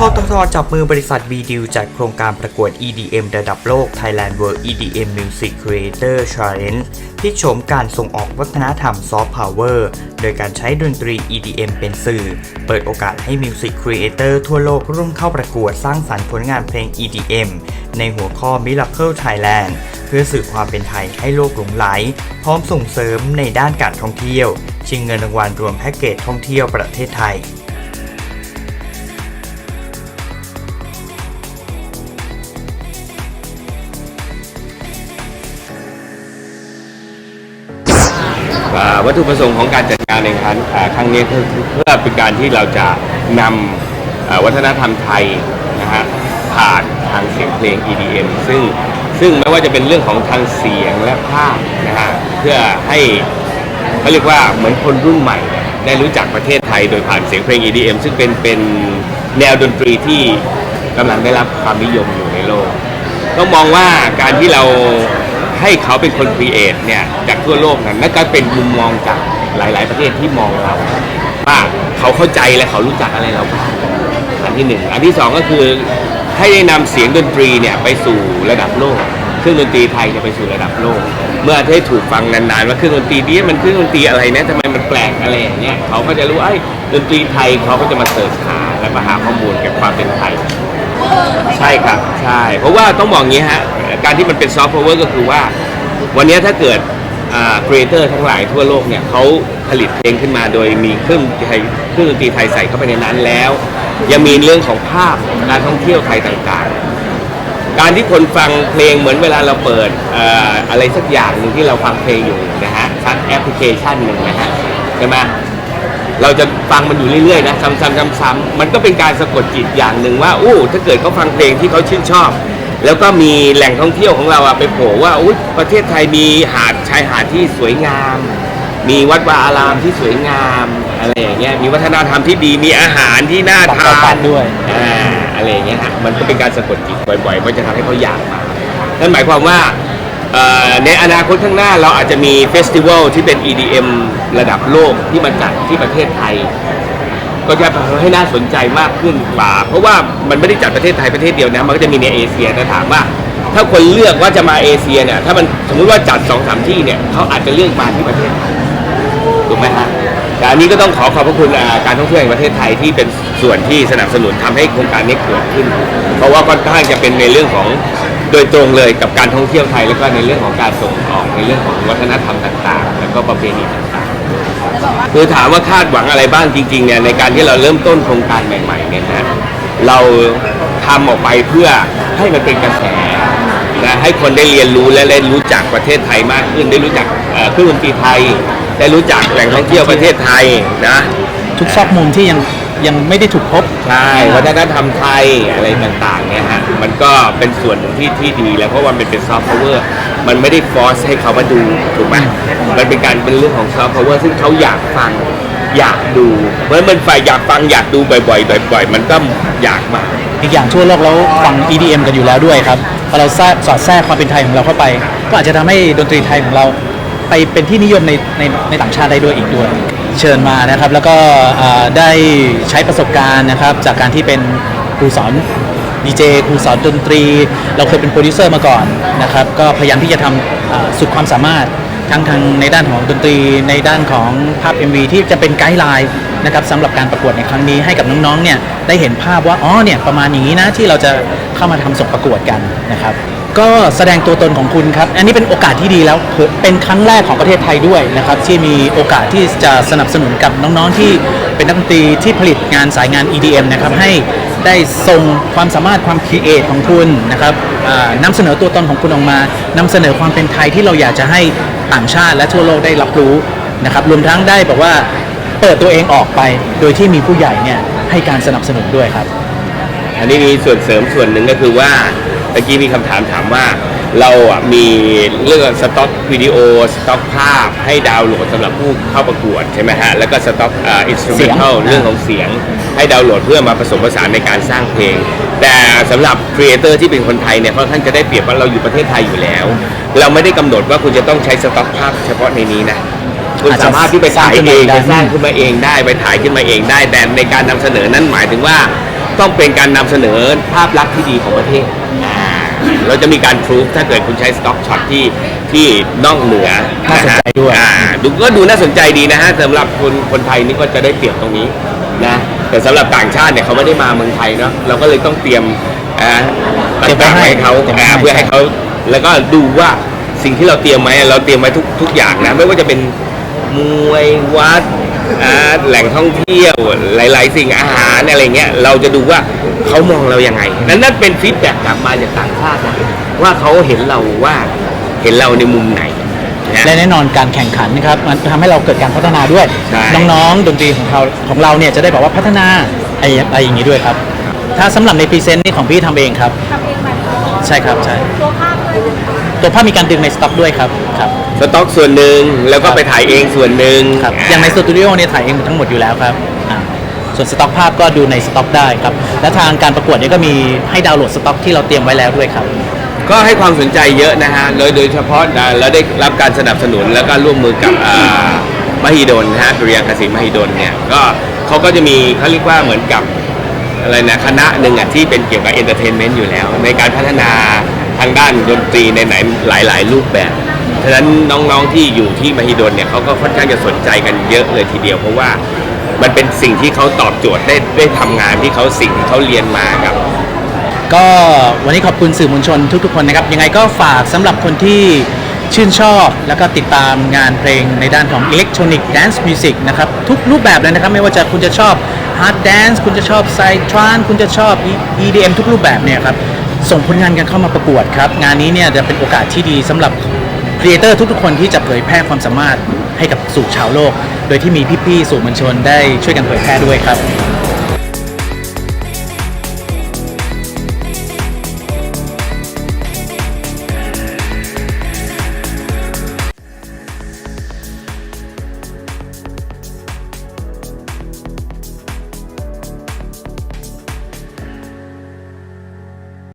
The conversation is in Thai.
ทททจับมือบริษัท v d จัดโครงการประกวด EDM ระดับโลก Thailand World EDM Music Creator Challenge ที่โฉมการส่งออกวัฒนธรรมซอฟต์พาวเวอร์โดยการใช้ดนตรี EDM เป็นสื่อ เปิดโอกาสให้ Music Creator ทั่วโลกร่วมเข้าประกวดสร้างสรรค์ผลงานเพลง EDM ในหัวข้อ Miracle Thailand เพื่อสื่อความเป็นไทยให้โลกหลงไหล พร้อมส่งเสริมในด้านการท่องเที่ยว ชิงเงินรางวัลรวมแพ็กเกจท่องเที่ยวประเทศไทย วัตถุประสงค์ของการจัดงานในครั้งครั้งนี้คือเพื่อเป็นการที่เราจะนำวัฒนธรรมไทยนะฮะผ่านทางเสียงเพลง EDM ซึ่งซึ่งไม่ว่าจะเป็นเรื่องของทางเสียงและภาพนะฮะเพื่อให้เขาเรียกว่าเหมือนคนรุ่นใหม่ ได้รู้จักประเทศไทยโดยผ่านเสียงเพลง EDM ซึ่งเป็นเป็นแนวดนตรีที่กำลังได้รับความนิยมอยู่ในโลกต้องมองว่าการที่เรา ให้เขาเป็นคนครีเอทเนี่ยจากทั่วโลกนั้นนั่นก็เป็นมุมมองจากหลาย ๆ ประเทศที่มองเราว่าเขาเข้าใจและเขารู้จักอะไรเราบ้างอันที่หนึ่งอันที่สองก็คือให้ได้นำเสียงดนตรีเนี่ยไปสู่ระดับโลกเครื่องดนตรีไทยเนี่ยไปสู่ระดับโลก เมื่อได้ถูกฟังนานๆว่าเครื่องดนตรีนี้มันเครื่องดนตรีอะไรนะทำไมมันแปลกอะไรอย่างเงี้ยเขาก็จะรู้ไอ้ดนตรีไทยเขาก็จะมาเสิร์ชหาและมาหาข้อมูลเกี่ยวกับความเป็นไทย ใช่ครับ ใช่ เพราะว่าต้องบอกงี้ฮะ การที่มันเป็นซอฟต์พาวเวอร์ก็คือว่า วันนี้ถ้าเกิดครีเอเตอร์ทั้งหลายทั่วโลกเนี่ยเขาผลิตเพลงขึ้นมาโดยมีเครื่องไทยเครื่องดนตรีไทยใส่เข้าไปในนั้นแล้ว ยังมีเรื่องของภาพการท่องเที่ยวไทยต่างๆ การที่คนฟังเพลงเหมือนเวลาเราเปิดอออะไรสักอย่างหนึ่งที่เราฟังเพลงอยู่นะฮะชัดแอปพลิเคชันหนึ่งนะฮะใช่ไหม เราจะฟังมันอยู่เรื่อยๆนะซ้ำๆซ้ำๆมันก็เป็นการสะกดจิตอย่างหนึ่งว่าอู้ถ้าเกิดเขาฟังเพลงที่เขาชื่นชอบ แล้วก็มีแหล่งท่องเที่ยวของเราอะไปโผล่ว่าอุ้ยประเทศไทยมีหาดชายหาดที่สวยงาม มีวัดวาอารามที่สวยงามอะไรอย่างเงี้ยมีวัฒนธรรมที่ดีมีอาหารที่น่าทาปานกด้วยอ่าอะไรอย่างเงี้ยฮะมันก็เป็นการสะกดจิตบ่อยๆมันจะทำให้เขาอยากมานั่นหมายความว่า เอ่อในอนาคตข้างหน้าเราอาจจะมีเฟสติวัลที่เป็น EDM ระดับโลกที่มาจัดที่ประเทศไทย ก็จะทำให้น่าสนใจมากขึ้นกว่า เพราะว่ามันไม่ได้จัดประเทศไทยประเทศเดียวนะ มันก็จะมีในเอเชียแต่ถามว่า ถ้าคนเลือกว่าจะมาเอเชียเนี่ยถ้ามันสมมติว่าจัดสองสามที่เนี่ยเขาอาจจะเลือกมาที่ประเทศไทยถูกไหมฮะแต่อันนี้ก็ต้องขอขอบพระคุณอ่าการท่องเที่ยวแห่งประเทศไทยที่เป็นส่วนที่สนับสนุนทำให้โครงการนี้เกิดขึ้น เพราะว่าค่อนข้างจะเป็นในเรื่องของ โดยตรงเลยกับการท่องเที่ยวไทยแล้วก็ในเรื่องของการส่งออกในเรื่องของวัฒนธรรมต่างๆ แล้วก็ประเพณีต่างๆคือถามว่าคาดหวังอะไรบ้างจริงๆเนี่ยในการที่เราเริ่มต้นโครงการใหม่ๆเนี่ยนะเราทำออกไปเพื่อให้มันเป็นกระแสนะให้คนได้เรียนรู้และได้รู้จักประเทศไทยมากขึ้น ได้รู้จักเอ่อเครื่องดนตรีไทย ได้รู้จักแหล่งท่องเที่ยวประเทศไทยนะทุกซอกมุมที่ยัง ยังไม่ได้ถูกพบ ใช่วัฒนธรรมไทยอะไรต่างๆเนี่ยฮะมันก็เป็นส่วนหนึ่งที่ที่ดีแล้วเพราะว่ามันเป็นซอฟต์พาวเวอร์มันไม่ได้ฟอร์สให้เขามาดูถูกไหมมันเป็นการเป็นเรื่องของซอฟต์พาวเวอร์ซึ่งเขาอยากฟังอยากดูเพราะฉะนั้นมันฝ่ายอยากฟังอยากดูบ่อยๆบ่อยๆมันก็อยากมาอีกอย่างทั่วโลกแล้วฟัง EDM กันอยู่แล้วด้วยครับพอเราแทรกสอดแทรกความเป็นไทยของเราเข้าไป ก็อาจจะทำให้ดนตรีไทยของเรา ไปเป็นที่นิยมในในในต่างชาติได้ด้วยอีกด้วย เชิญมานะครับ แล้วก็ได้ใช้ประสบการณ์นะครับ จากการที่เป็นครูสอนดีเจครูสอนดนตรี เราเคยเป็นโปรดิวเซอร์มาก่อนนะครับ ก็พยายามที่จะทำสุดความสามารถทั้งทางในด้านของดนตรีในด้านของภาพ MV ที่จะเป็นไกด์ไลน์นะครับสำหรับการประกวดในครั้งนี้ให้กับน้องๆเนี่ยได้เห็นภาพว่าอ๋อเนี่ยประมาณอย่างนี้นะที่เราจะเข้ามาทำส่งประกวดกันนะครับ ก็แสดงตัวตนของคุณครับ อันนี้เป็นโอกาสที่ดีแล้วเป็นครั้งแรกของประเทศไทยด้วยนะครับที่มีโอกาสที่จะสนับสนุนกับน้องๆที่เป็นนักดนตรีที่ผลิตงานสายงาน EDM นะครับให้ได้ส่งความสามารถความคิดเอทของคุณนะครับนำเสนอตัวตนของคุณออกมานำเสนอความเป็นไทยที่เราอยากจะให้ต่างชาติและทั่วโลกได้รับรู้นะครับรวมทั้งได้บอกว่าเปิดตัวเองออกไปโดยที่มีผู้ใหญ่เนี่ยให้การสนับสนุนด้วยครับ อันนี้มีส่วนเสริมส่วนหนึ่งก็คือว่า เมื่อกี้มีคำถามถามว่า เราอะมีเรื่องสต็อกวิดีโอสต็อกภาพให้ดาวน์โหลดสำหรับผู้เข้าประกวดใช่ไหมฮะ แล้วก็สต็อกอ่าอินสตูเมนทัลเสียงเรื่องของเสียง ให้ดาวน์โหลดเพื่อมาผสมผสานในการสร้างเพลง แต่สำหรับครีเอเตอร์ที่เป็นคนไทยเนี่ยค่อนข้างจะได้เปรียบว่าเราอยู่ประเทศไทยอยู่แล้ว เราไม่ได้กำหนดว่าคุณจะต้องใช้สต็อกภาพเฉพาะในนี้นะคุณสามารถที่ไปถ่ายเองไปสร้างขึ้นมาเองได้ไปถ่ายขึ้นมาเองได้แต่ในการนำเสนอนั้นหมายถึงว่า ต้องเป็นการนำเสนอภาพลักษณ์ที่ดีของประเทศอ่า เราจะมีการพรูฟถ้าเกิดคุณใช้สต็อกช็อตที่ที่นอกเหนือน่าสนใจด้วย อ่าดูก็ดูน่าสนใจดีนะฮะสำหรับคนคนไทยนี่ก็จะได้เปรียบตรงนี้นะแต่สำหรับต่างชาติเนี่ยเขาไม่ได้มาเมืองไทยเนาะเราก็เลยต้องเตรียมอ่าต่างๆไว้ให้เขาเตรียมไว้อ่าให้เพื่อให้เขาแล้วก็ดูว่าสิ่งที่เราเตรียมไว้เราเตรียมไว้ทุกทุกอย่างนะไม่ว่าจะเป็นมวยวัด อ่าแหล่งท่องเที่ยวหลาย ๆ สิ่งอาหารอะไรเงี้ยเราจะดูว่าเขามองเรายังไง นั่นนั่นเป็นฟีดแบ็กกลับมาจากต่างชาตินะว่าเขาเห็นเราว่าเห็นเราในมุมไหนนะ และแน่นอนการแข่งขันนะครับมันทำให้เราเกิดการพัฒนาด้วย ใช่ น้องๆดนตรีของเราของเราเนี่ยจะได้แบบว่าพัฒนาอะไรอะไรอย่างนี้ด้วยครับ ถ้าสำหรับในพรีเซนต์นี่ของพี่ทำเองครับ ทำเองไหมใช่ครับใช่ ตัวภาพด้วยนะคะตัวภาพมีการดึงในสต็อกด้วยครับครับ สต็อกส่วนหนึ่งแล้วก็ครับไปถ่ายเองส่วนหนึ่งครับอย่างในสตูดิโอเนี่ยถ่ายเองทั้งหมดอยู่แล้วครับอ่าส่วนสต็อกภาพก็ดูในสต็อกได้ครับ และทางการประกวดเนี่ยก็มีให้ดาวน์โหลดสต็อกที่เราเตรียมไว้แล้วด้วยครับ ก็ให้ความสนใจเยอะนะฮะโดยโดยเฉพาะนะเราได้รับการสนับสนุนแล้วก็ร่วมมือกับอ่ามหิดลนะฮะดุริยางคศิลป์มหิดลเนี่ยก็เขาก็จะมีเขาเรียกว่าเหมือนกับอะไรนะคณะหนึ่งอะที่เป็นเกี่ยวกับเอนเตอร์เทนเมนต์อยู่แล้ว ในการพัฒนาทางด้านดนตรีในไหนหลาย ๆ รูปแบบ ฉะนั้นน้องๆที่อยู่ที่มหิดลเนี่ยเขาก็ค่อนข้างจะสนใจกันเยอะเลยทีเดียวเพราะว่ามันเป็นสิ่งที่เขาตอบโจทย์ได้ได้ทำงานที่เขาสิ่งที่เขาเรียนมากับ ก็วันนี้ขอบคุณสื่อมวลชนทุกๆคนนะครับ ยังไงก็ฝากสำหรับคนที่ชื่นชอบแล้วก็ติดตามงานเพลงในด้านของ Electronic Dance Music นะครับ ทุกรูปแบบเลยนะครับ ไม่ว่าจะคุณจะชอบ Hard Dance คุณจะชอบ Side Trance คุณจะชอบ EDM ทุกรูปแบบเนี่ยครับ ส่งผลงานกันเข้ามาประกวดครับ งานนี้เนี่ยจะเป็นโอกาสที่ดีสำหรับ ครีเอเตอร์ทุกๆคนที่จะเผยแพร่ความสามารถให้กับสู่ชาวโลก โดยที่มีพี่ๆสื่อมวลชนได้ช่วยกันเผยแพร่ด้วยครับ